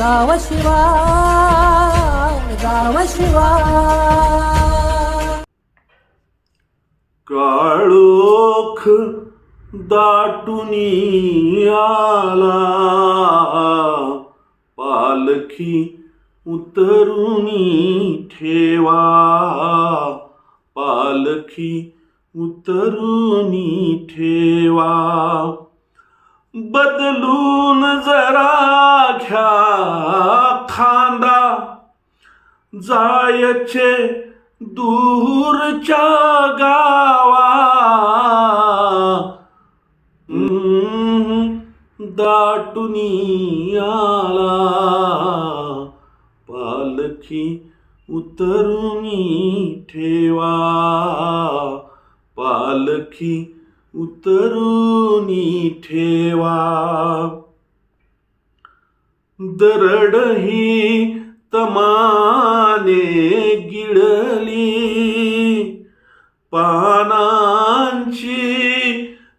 गाव शिवार गाव काळोख दाटुनी आला पालखी उतरुनी ठेवा. पालखी उतरुनी ठेवा. बदलून जरा घ्या खांदा. जायचे दूरच्या गावा. हम्म, दाटुनी आला. पालखी उतरुनी ठेवा. पालखी उतरुनी ठेवा. दरड ही तमाने गिळली. पानांची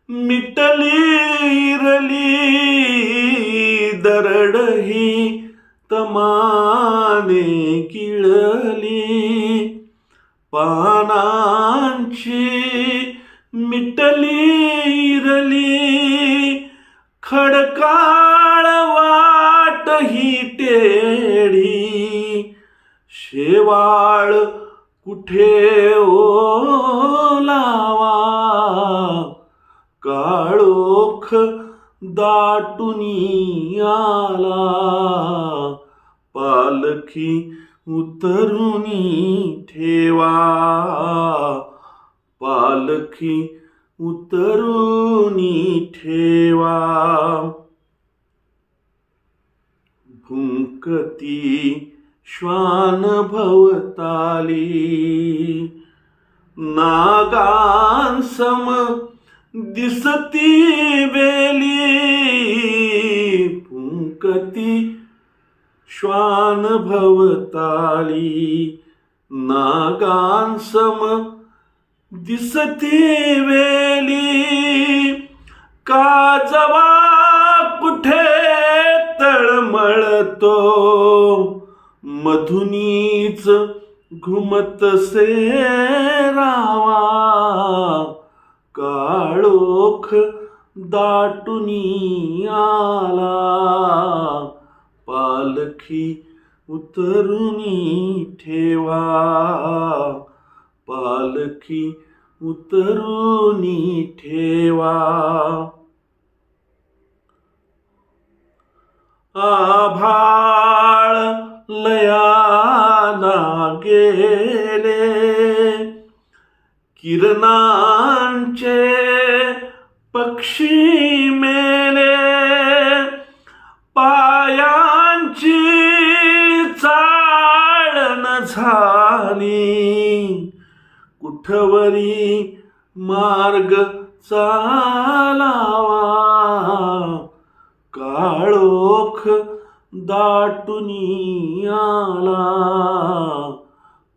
मिटली रली. दरड ही तमाने गिळली. पानांची मिटली इरली खडकाळ वाट ही टेढी शेवाळ कुठे ओलावा काळोख दाटुनी आला पालखी उतरुनी ठेवा पालखी उतरुनी ठेवा. भुंकती श्वान भवताली. नागांसम दिसती वेली. भुंकती श्वान भवताली. नागांसम दिसती वेली काजवा कुठे तळमळतो? मधुनीच घुमत से रावा काळोख दाटुनी आला पालखी उतरुनी ठेवा. पालखी उतरूनी ठेवा. आभाळ लयाना गेले. किरणांचे पक्षी मेले. पायांची चाळण झाली. कुठवरी मार्ग चालावा? काळोख दाटुनी आला.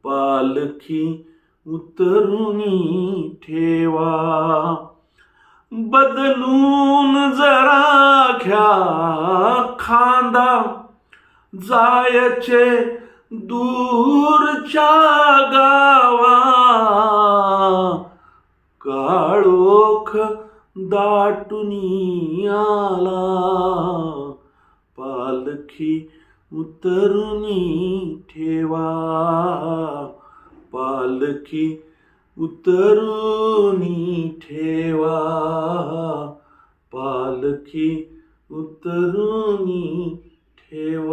पालखी उतरुनी ठेवा. बदलून जरा घ्या खांदा. जायचे दूरच्या गावा काळोख दाटुनी आला पालखी उतरुनी ठेवा पालखी उतरुनी ठेवा पालखी उतरुनी ठेवा.